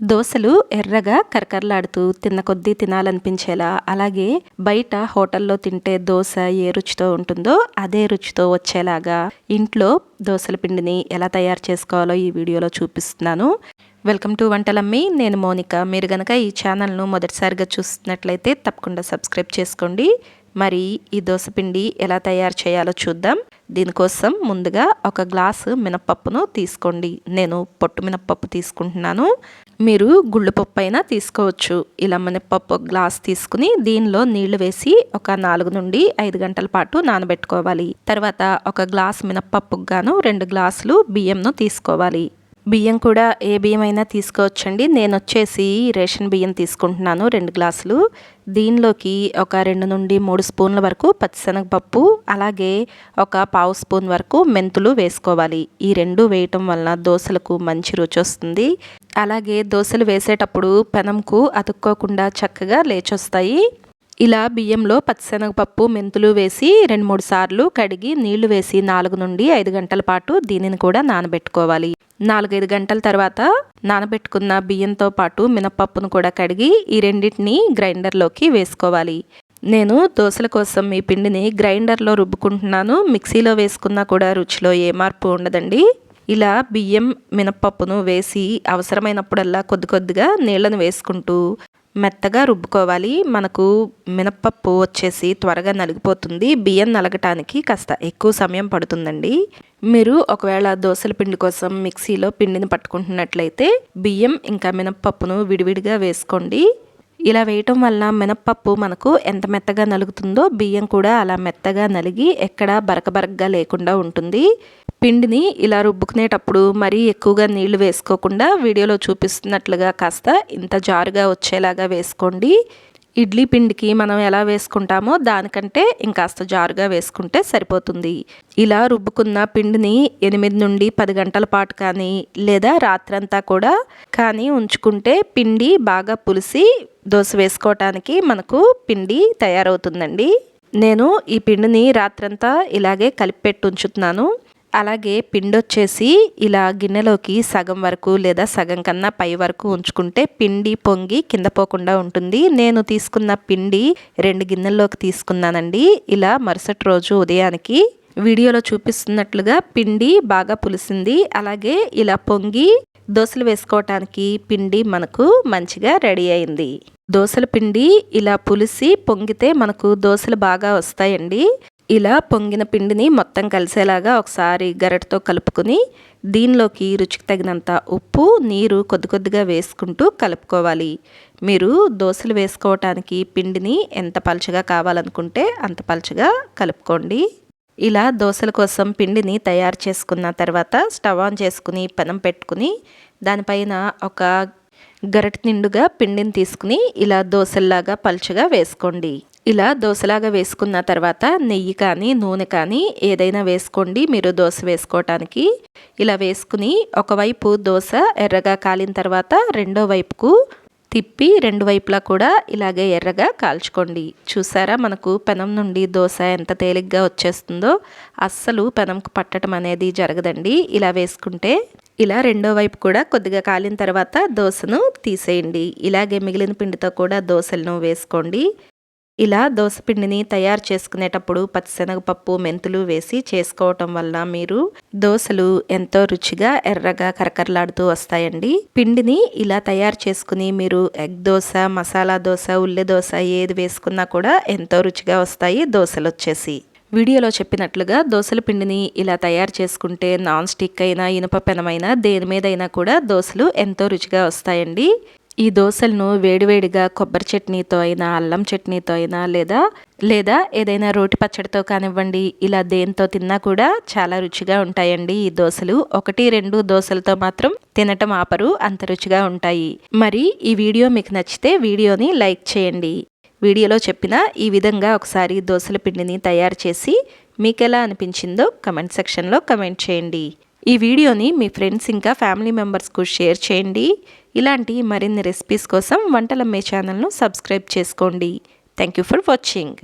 దోశలు ఎర్రగా కరకరలాడుతూ తిన్న కొద్దీ తినాలనిపించేలా అలాగే బయట హోటల్లో తింటే దోశ ఏ రుచితో ఉంటుందో అదే రుచితో వచ్చేలాగా ఇంట్లో దోశల పిండిని ఎలా తయారు చేసుకోవాలో ఈ వీడియోలో చూపిస్తున్నాను. Welcome to Vantalammi. నేను మోనిక. మీరు గనక ఈ ఛానల్ను మొదటిసారిగా చూస్తున్నట్లయితే తప్పకుండా సబ్స్క్రైబ్ చేసుకోండి. మరి ఈ దోశపిండి ఎలా తయారు చేయాలో చూద్దాం. దీనికోసం ముందుగా ఒక గ్లాసు మినప్పప్పును తీసుకోండి. నేను పొట్టు మినప్పప్పు తీసుకుంటున్నాను. మీరు గుళ్ళుపప్పు అయినా తీసుకోవచ్చు. ఇలా మినప్పప్పు గ్లాస్ తీసుకుని దీనిలో నీళ్ళు వేసి ఒక నాలుగు నుండి ఐదు గంటల పాటు నానబెట్టుకోవాలి. తర్వాత ఒక గ్లాస్ మినప్పప్పుకు గాను రెండు గ్లాసులు బియ్యంను తీసుకోవాలి. బియ్యం కూడా ఏ బియ్యం అయినా తీసుకోవచ్చండి. నేను వచ్చేసి రేషన్ బియ్యం తీసుకుంటున్నాను రెండు గ్లాసులు. దీనిలోకి ఒక రెండు నుండి మూడు స్పూన్ల వరకు పచ్చిశనగపప్పు అలాగే ఒక పావు స్పూన్ వరకు మెంతులు వేసుకోవాలి. ఈ రెండు వేయటం వలన దోశలకు మంచి రుచి వస్తుంది అలాగే దోశలు వేసేటప్పుడు పెనంకు అతుక్కోకుండా చక్కగా లేచొస్తాయి. ఇలా బియ్యంలో పచ్చిశనగపప్పు మెంతులు వేసి రెండు మూడు సార్లు కడిగి నీళ్ళు వేసి నాలుగు నుండి ఐదు గంటల పాటు దీనిని కూడా నానబెట్టుకోవాలి. నాలుగైదు గంటల తర్వాత నానబెట్టుకున్న బియ్యంతో పాటు మినపప్పును కూడా కడిగి ఈ రెండింటిని గ్రైండర్లోకి వేసుకోవాలి. నేను దోశల కోసం ఈ పిండిని గ్రైండర్లో రుబ్బుకుంటున్నాను. మిక్సీలో వేసుకున్నా కూడా రుచిలో ఏ మార్పు ఉండదండి. ఇలా బియ్యం మినపప్పును వేసి అవసరమైనప్పుడల్లా కొద్ది కొద్దిగా నీళ్ళను వేసుకుంటూ మెత్తగా రుబ్బుకోవాలి. మనకు మినప్పప్పు వచ్చేసి త్వరగా నలిగిపోతుంది. బియ్యం నలగటానికి కాస్త ఎక్కువ సమయం పడుతుందండి. మీరు ఒకవేళ దోశల పిండి కోసం మిక్సీలో పిండిని పట్టుకుంటున్నట్లయితే బియ్యం ఇంకా మినప్పప్పును విడివిడిగా వేసుకోండి. ఇలా వేయటం వల్ల మినప్పప్పు మనకు ఎంత మెత్తగా నలుగుతుందో బియ్యం కూడా అలా మెత్తగా నలిగి ఎక్కడ బరకబరకగా లేకుండా ఉంటుంది. పిండిని ఇలా రుబ్బుకునేటప్పుడు మరీ ఎక్కువగా నీళ్ళు వేసుకోకుండా వీడియోలో చూపిస్తున్నట్లుగా కాస్త ఇంత జారుగా వచ్చేలాగా వేసుకోండి. ఇడ్లీ పిండికి మనం ఎలా వేసుకుంటామో దానికంటే ఇంకాస్త జారుగా వేసుకుంటే సరిపోతుంది. ఇలా రుబ్బుకున్న పిండిని ఎనిమిది నుండి పది గంటల పాటు కానీ లేదా రాత్రంతా కూడా కానీ ఉంచుకుంటే పిండి బాగా పులిసి దోశ వేసుకోవటానికి మనకు పిండి తయారవుతుందండి. నేను ఈ పిండిని రాత్రంతా ఇలాగే కలిపి పెట్టి ఉంచుతున్నాను. అలాగే పిండి వచ్చేసి ఇలా గిన్నెలోకి సగం వరకు లేదా సగం కన్నా పై వరకు ఉంచుకుంటే పిండి పొంగి కింద పోకుండా ఉంటుంది. నేను తీసుకున్న పిండి రెండు గిన్నెల్లోకి తీసుకున్నానండి. ఇలా మరుసటి రోజు ఉదయానికి వీడియోలో చూపిస్తున్నట్లుగా పిండి బాగా పులిసింది. అలాగే ఇలా పొంగి దోశలు వేసుకోవటానికి పిండి మనకు మంచిగా రెడీ అయింది. దోశల పిండి ఇలా పులిసి పొంగితే మనకు దోశలు బాగా వస్తాయండి. ఇలా పొంగిన పిండిని మొత్తం కలిసేలాగా ఒకసారి గరటతో కలుపుకొని దీనిలోకి రుచికి తగినంత ఉప్పు నీరు కొద్ది కొద్దిగా వేసుకుంటూ కలుపుకోవాలి. మీరు దోశలు వేసుకోవటానికి పిండిని ఎంత పలుచగా కావాలనుకుంటే అంత పలుచగా కలుపుకోండి. ఇలా దోశల కోసం పిండిని తయారు చేసుకున్న తర్వాత స్టవ్ ఆన్ చేసుకుని పెనం పెట్టుకుని దానిపైన ఒక గరటి నిండుగా పిండిని తీసుకుని ఇలా దోశల్లాగా పలుచగా వేసుకోండి. ఇలా దోశలాగా వేసుకున్న తర్వాత నెయ్యి కానీ నూనె కానీ ఏదైనా వేసుకోండి. మీరు దోశ వేసుకోవటానికి ఇలా వేసుకుని ఒకవైపు దోశ ఎర్రగా కాలిన తర్వాత రెండో వైపుకు తిప్పి రెండు వైపులా కూడా ఇలాగే ఎర్రగా కాల్చుకోండి. చూసారా మనకు పెనం నుండి దోశ ఎంత తేలిగ్గా వచ్చేస్తుందో? అస్సలు పెనంకు పట్టడం అనేది జరగదండి. ఇలా వేసుకుంటే ఇలా రెండో వైపు కూడా కొద్దిగా కాలిన తర్వాత దోశను తీసేయండి. ఇలాగే మిగిలిన పిండితో కూడా దోశలను వేసుకోండి. ఇలా దోసపిండిని తయారు చేసుకునేటప్పుడు పచ్చిశనగపప్పు మెంతులు వేసి చేసుకోవటం వల్ల మీరు దోశలు ఎంతో రుచిగా ఎర్రగా కరకరలాడుతూ వస్తాయండి. పిండిని ఇలా తయారు చేసుకుని మీరు ఎగ్ దోశ మసాలా దోశ ఉల్లె దోశ ఏది వేసుకున్నా కూడా ఎంతో రుచిగా వస్తాయి దోశలు వచ్చేసి వీడియోలో చెప్పినట్లుగా దోశల పిండిని ఇలా తయారు చేసుకుంటే నాన్ స్టిక్ అయినా ఇనుప పెనమైనా దేని మీదైనా కూడా దోశలు ఎంతో రుచిగా వస్తాయండి. ఈ దోశలను వేడివేడిగా కొబ్బరి చట్నీతో అయినా అల్లం చట్నీతో అయినా లేదా లేదా ఏదైనా రోటి పచ్చడితో కానివ్వండి ఇలా దేంతో తిన్నా కూడా చాలా రుచిగా ఉంటాయండి ఈ దోశలు. ఒకటి రెండు దోశలతో మాత్రం తినటం ఆపరు అంత రుచిగా ఉంటాయి. మరి ఈ వీడియో మీకు నచ్చితే వీడియోని లైక్ చేయండి. వీడియోలో చెప్పిన ఈ విధంగా ఒకసారి దోశల పిండిని తయారు చేసి మీకు ఎలా అనిపించిందో కమెంట్ సెక్షన్లో కమెంట్ చేయండి. ఈ వీడియోని మీ ఫ్రెండ్స్ ఇంకా ఫ్యామిలీ మెంబర్స్కు షేర్ చేయండి. ఇలాంటి మరిన్ని రెసిపీస్ కోసం వంటలమ్మే ఛానల్ను సబ్స్క్రైబ్ చేసుకోండి. Thank you for watching.